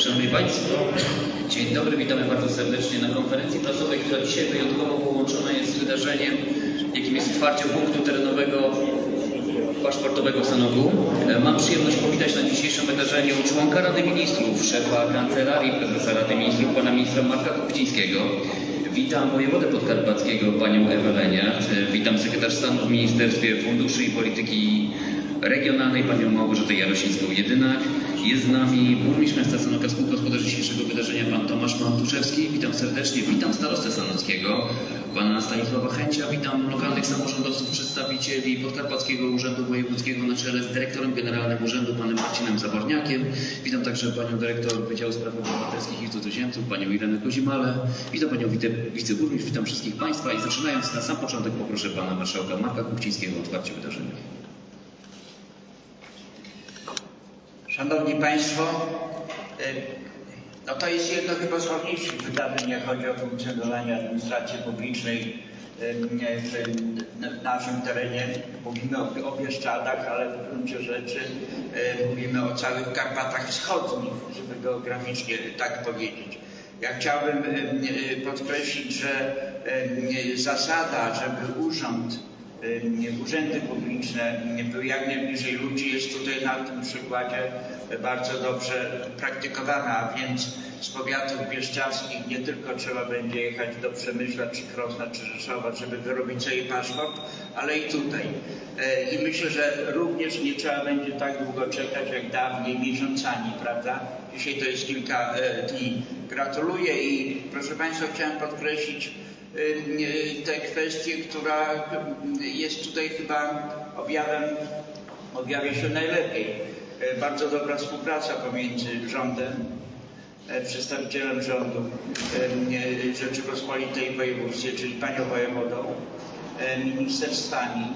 Szanowni Państwo, dzień dobry, witamy bardzo serdecznie na konferencji prasowej, która dzisiaj wyjątkowo połączona jest z wydarzeniem, jakim jest otwarcie punktu terenowego paszportowego. E, Mam przyjemność powitać na dzisiejszym wydarzeniu członka Rady Ministrów, szefa Kancelarii Prezesa Rady Ministrów, pana ministra Marka Kuchcińskiego. Witam wojewodę podkarpackiego, panią Ewę Leniart. Witam sekretarz stanu w Ministerstwie Funduszy i Polityki Regionalnej, panią Małgorzatę Jarosińską-Jedynak. Jest z nami burmistrz miasta Sanoka, współgospodarz dzisiejszego wydarzenia, pan Tomasz Mantuszewski. Witam serdecznie. Witam starostę sanockiego, pana Stanisława Chęcia. Witam lokalnych samorządowców, przedstawicieli Podkarpackiego Urzędu Wojewódzkiego na czele z dyrektorem generalnym urzędu, panem Marcinem Zaborniakiem. Witam także panią dyrektor Wydziału Spraw Obywatelskich i Cudzoziemców, panią Irenę Kozimale. Witam panią wice, wiceburmistrz, witam wszystkich państwa i zaczynając na sam początek poproszę pana marszałka Marka Kuchcińskiego o otwarcie wydarzenia. Szanowni Państwo, y, no to jest jedno chyba z ważniejszych wydarzeń, jak chodzi o funkcjonowanie administracji publicznej y, w naszym terenie. Mówimy o, o Bieszczadach, ale w gruncie rzeczy y, mówimy o całych Karpatach Wschodnich, żeby geograficznie tak powiedzieć. Ja chciałbym podkreślić, że zasada, żeby urząd urzędy publiczne były jak najbliżej ludzi jest tutaj na tym przykładzie bardzo dobrze praktykowana, a więc z powiatów bieszczadzkich nie tylko trzeba będzie jechać do Przemyśla, czy Krosna, czy Rzeszowa, żeby wyrobić sobie paszport, ale i tutaj. E, I myślę, że również nie trzeba będzie tak długo czekać jak dawniej, miesiącami, prawda? Dzisiaj to jest kilka e, dni. Gratuluję i proszę Państwa chciałem podkreślić, y, tę kwestię, która y, jest tutaj chyba objawem, objawia się najlepiej. Y, Bardzo dobra współpraca pomiędzy rządem, e, przedstawicielem rządu y, Rzeczypospolitej województwie, czyli panią wojewodą, e, ministerstwami,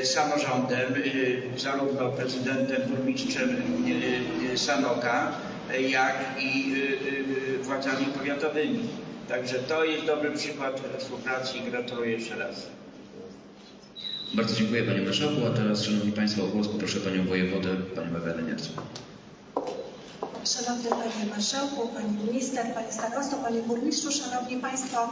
e, samorządem, y, zarówno prezydentem, burmistrzem y, y, Sanoka, e, jak i y, y, władzami powiatowymi. Także to jest dobry przykład współpracy i gratuluję jeszcze raz. Bardzo dziękuję panie marszałku, a teraz szanowni państwo o głos poproszę panią wojewodę, panią Ewę Leniart. Szanowny Panie Marszałku, Pani Minister, Panie Starosto, Panie Burmistrzu, Szanowni Państwo,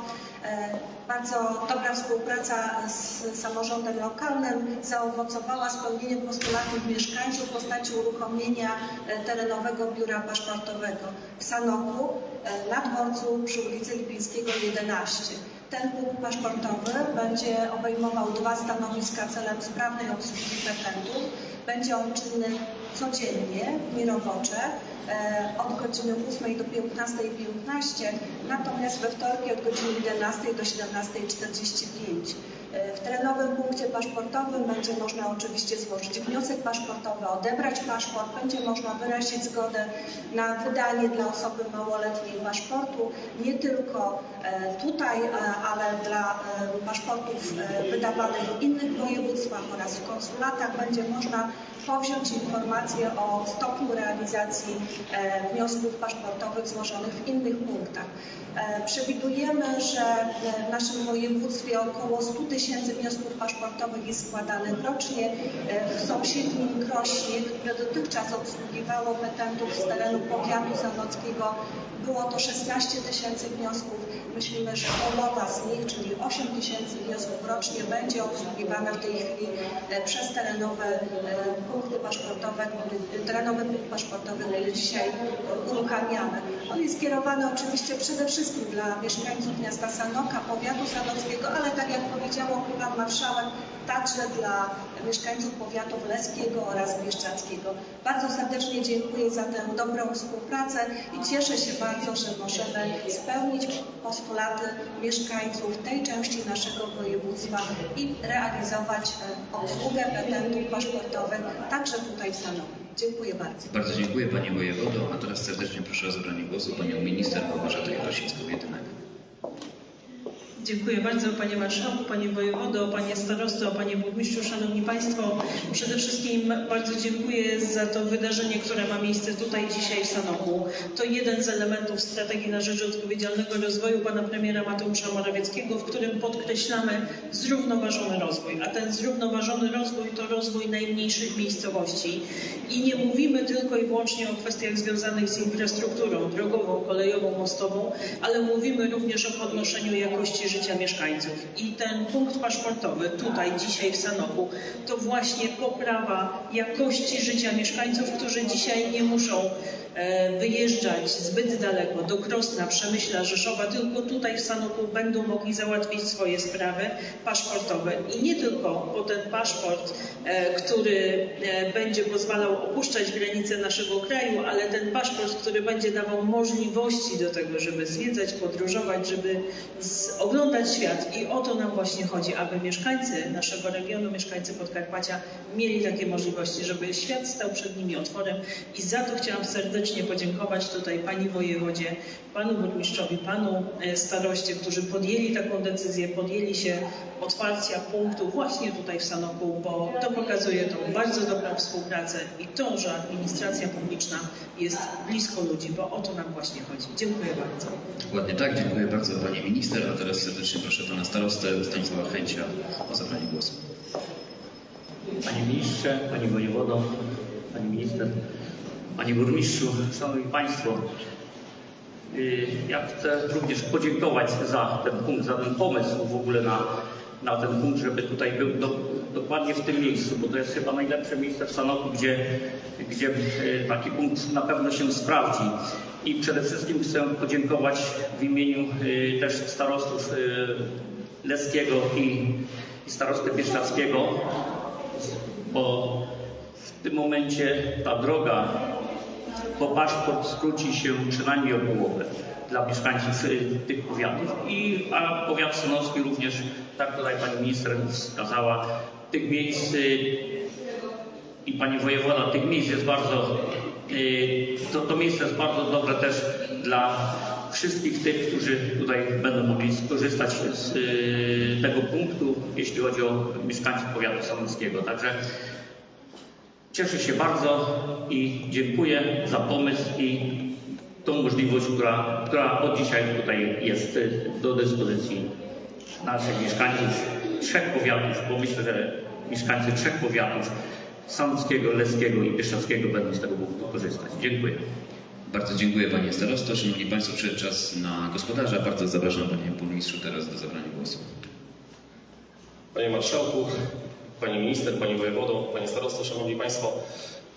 bardzo dobra współpraca z samorządem lokalnym zaowocowała spełnieniem postulatów mieszkańców w postaci uruchomienia e, terenowego biura paszportowego w Sanoku e, na dworcu przy ulicy Lipińskiego 11. Ten punkt paszportowy będzie obejmował dwa stanowiska celem sprawnej obsługi petentów. Będzie on czynny codziennie, w dni robocze, e, od godziny 8 do 15.15, natomiast we wtorki od godziny 11 do 17.45. E, W terenowym punkcie paszportowym będzie można oczywiście złożyć wniosek paszportowy, odebrać paszport, będzie można wyrazić zgodę na wydanie dla osoby małoletniej paszportu, nie tylko e, tutaj, e, ale dla paszportów wydawanych w innych województwach oraz w konsulatach będzie można powziąć informacje o stopniu realizacji e, wniosków paszportowych złożonych w innych punktach. E, Przewidujemy, że w naszym województwie około 100 tysięcy wniosków paszportowych jest składanych rocznie. E, W sąsiednim Krośnie, które dotychczas obsługiwało petentów z terenu powiatu zanockiego, było to 16 tysięcy wniosków. Myślimy, że połowa z nich, czyli 8 tysięcy wniosków rocznie, będzie obsługiwana w tej chwili e, przez terenowe e, punkty paszportowe, który- terenowy punkt paszportowy, który dzisiaj uruchamiamy. On jest kierowany oczywiście przede wszystkim dla mieszkańców miasta Sanoka, powiatu sanockiego, ale tak jak powiedział pan marszałek, także dla mieszkańców powiatów leskiego oraz bieszczadzkiego. Bardzo serdecznie dziękuję za tę dobrą współpracę i cieszę się bardzo, że możemy spełnić postulaty mieszkańców tej części naszego województwa i realizować e, obsługę petentów paszportowych także tutaj w Sanoku. Dziękuję bardzo. Bardzo dziękuję Pani Wojewodo, a teraz serdecznie proszę o zabranie głosu Panią Minister Małgorzatę Jarosińską-Jedynak. Dziękuję bardzo Panie Marszałku, Panie Wojewodo, Panie Starosto, Panie Burmistrzu, Szanowni Państwo. Przede wszystkim bardzo dziękuję za to wydarzenie, które ma miejsce tutaj dzisiaj w Sanoku. To jeden z elementów strategii na rzecz odpowiedzialnego rozwoju Pana Premiera Mateusza Morawieckiego, w którym podkreślamy zrównoważony rozwój. A ten zrównoważony rozwój to rozwój najmniejszych miejscowości. I nie mówimy tylko i wyłącznie o kwestiach związanych z infrastrukturą drogową, kolejową, mostową, ale mówimy również o podnoszeniu jakości życia mieszkańców. I ten punkt paszportowy tutaj dzisiaj w Sanoku to właśnie poprawa jakości życia mieszkańców, którzy dzisiaj nie muszą e, wyjeżdżać zbyt daleko do Krosna, Przemyśla, Rzeszowa, tylko tutaj w Sanoku będą mogli załatwić swoje sprawy paszportowe. I nie tylko po ten paszport, e, który e, będzie pozwalał opuszczać granice naszego kraju, ale ten paszport, który będzie dawał możliwości do tego, żeby zwiedzać, podróżować, żeby z, oglądać świat. I o to nam właśnie chodzi, aby mieszkańcy naszego regionu, mieszkańcy Podkarpacia mieli takie możliwości, żeby świat stał przed nimi otworem. I za to chciałam serdecznie podziękować tutaj Pani Wojewodzie, Panu Burmistrzowi, Panu e, Staroście, którzy podjęli taką decyzję, podjęli się otwarcia punktu właśnie tutaj w Sanoku, bo to pokazuje tą bardzo dobrą współpracę i to, że administracja publiczna jest blisko ludzi, bo o to nam właśnie chodzi. Dziękuję bardzo. Dokładnie tak, dziękuję bardzo Pani Minister, a teraz serdecznie proszę Pana Starostę Stanisława Chęcia o zabranie głosu. Panie Ministrze, Panie Wojewodo, Pani Minister, Panie Burmistrzu, Szanowni Państwo. y, Ja chcę również podziękować za ten punkt, za ten pomysł w ogóle na, na ten punkt, żeby tutaj był do, dokładnie w tym miejscu, bo to jest chyba najlepsze miejsce w Sanoku, gdzie, gdzie y, taki punkt na pewno się sprawdzi. I przede wszystkim chcę podziękować w imieniu y, też starostów y, Leskiego i, starosty Bieszczadzkiego bo w tym momencie ta droga po paszport skróci się przynajmniej o połowę dla mieszkańców y, tych powiatów. I, a powiat sanocki również, tak tutaj pani minister wskazała, tych miejsc i pani wojewoda, tych miejsc jest bardzo, to, to miejsce jest bardzo dobre też dla wszystkich tych, którzy tutaj będą mogli skorzystać z y, tego punktu, jeśli chodzi o mieszkańców powiatu sanockiego. Także cieszę się bardzo i dziękuję za pomysł i tą możliwość, która, która od dzisiaj tutaj jest y, do dyspozycji naszych mieszkańców trzech powiatów, bo myślę, że mieszkańcy trzech powiatów Sanockiego, Leskiego i Bieszczadzkiego będą z tego punktu korzystać. Dziękuję. Bardzo dziękuję Panie Starosto. Szanowni Państwo, przyszedł czas na gospodarza. Bardzo zapraszam Panie Burmistrzu teraz do zabrania głosu. Panie Marszałku, Pani Minister, Pani Wojewodo, Panie Starosto, Szanowni Państwo.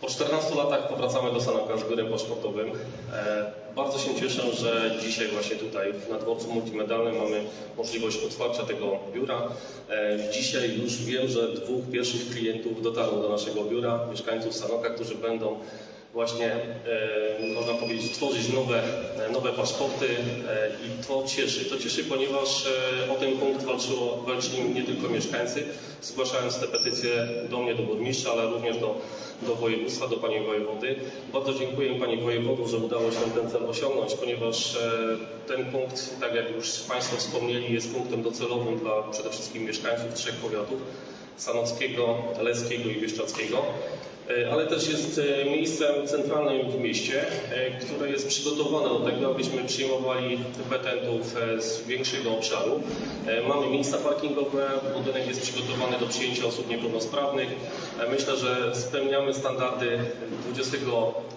Po 14 latach powracamy do Sanoka z biurem paszportowym. E, bardzo się cieszę, że dzisiaj właśnie tutaj na dworcu multimedalnym mamy możliwość otwarcia tego biura. E, dzisiaj już wiem, że dwóch pierwszych klientów dotarło do naszego biura, mieszkańców Sanoka, którzy będą właśnie, e, można powiedzieć, tworzyć nowe, e, nowe paszporty e, i to cieszy. To cieszy, ponieważ o ten punkt walczyło, walczyli nie tylko mieszkańcy, zgłaszając te petycje do mnie, do burmistrza, ale również do, do województwa, do Pani Wojewody. Bardzo dziękuję Pani Wojewodu, że udało się ten cel osiągnąć, ponieważ ten punkt, tak jak już Państwo wspomnieli, jest punktem docelowym dla przede wszystkim mieszkańców trzech powiatów, Sanockiego, Leskiego i Bieszczadzkiego ale też jest e, miejscem centralnym w mieście, e, które jest przygotowane do tego, abyśmy przyjmowali petentów e, z większego obszaru. E, Mamy miejsca parkingowe, budynek jest przygotowany do przyjęcia osób niepełnosprawnych. E, Myślę, że spełniamy standardy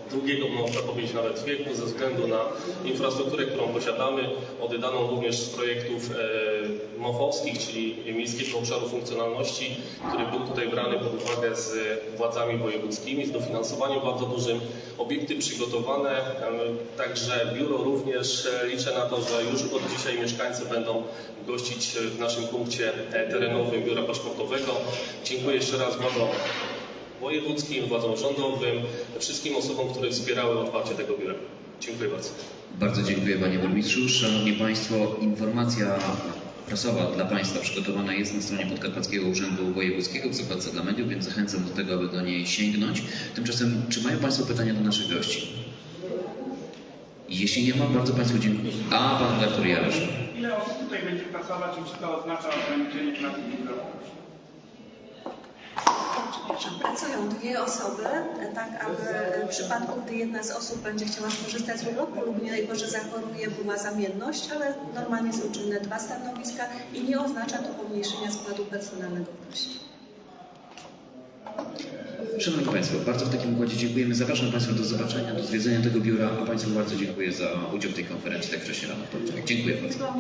XXI, można powiedzieć nawet wieku, ze względu na infrastrukturę, którą posiadamy, oddaną również z projektów e, MOF-owskich, czyli Miejskiego Obszaru Funkcjonalności, który był tutaj brany pod uwagę z władzami wojewódzkimi, z dofinansowaniem bardzo dużym. Obiekty przygotowane, także biuro również e, liczę na to, że już od dzisiaj mieszkańcy będą gościć w naszym punkcie e, terenowym biura paszportowego. Dziękuję jeszcze raz bardzo wojewódzkim, władzom rządowym, wszystkim osobom, które wspierały otwarcie tego biura. Dziękuję bardzo. Bardzo dziękuję Panie Burmistrzu. Szanowni Państwo, informacja prasowa dla Państwa przygotowana jest na stronie Podkarpackiego Urzędu Wojewódzkiego w zakładce dla mediów, więc zachęcam do tego, aby do niej sięgnąć. Tymczasem, czy mają Państwo pytania do naszych gości? Jeśli nie ma, bardzo Państwu dziękuję. A, Pan Artur Jarosz. ile osób tutaj będzie pracować i czy to oznacza ograniczenie pracy biurokracji? Przepraszam, pracują dwie osoby, e, tak aby w przypadku, gdy jedna z osób będzie chciała skorzystać z urlopu lub nie daj Boże zachoruje, była zamienność, ale normalnie są czynne dwa stanowiska i nie oznacza to pomniejszenia składu personalnego w klasie. Szanowni Państwo, bardzo w takim układzie dziękujemy. Zapraszam Państwa do zobaczenia, do zwiedzenia tego biura, a Państwu bardzo dziękuję za udział w tej konferencji tak wcześnie rano w poniedziałek. Dziękuję bardzo.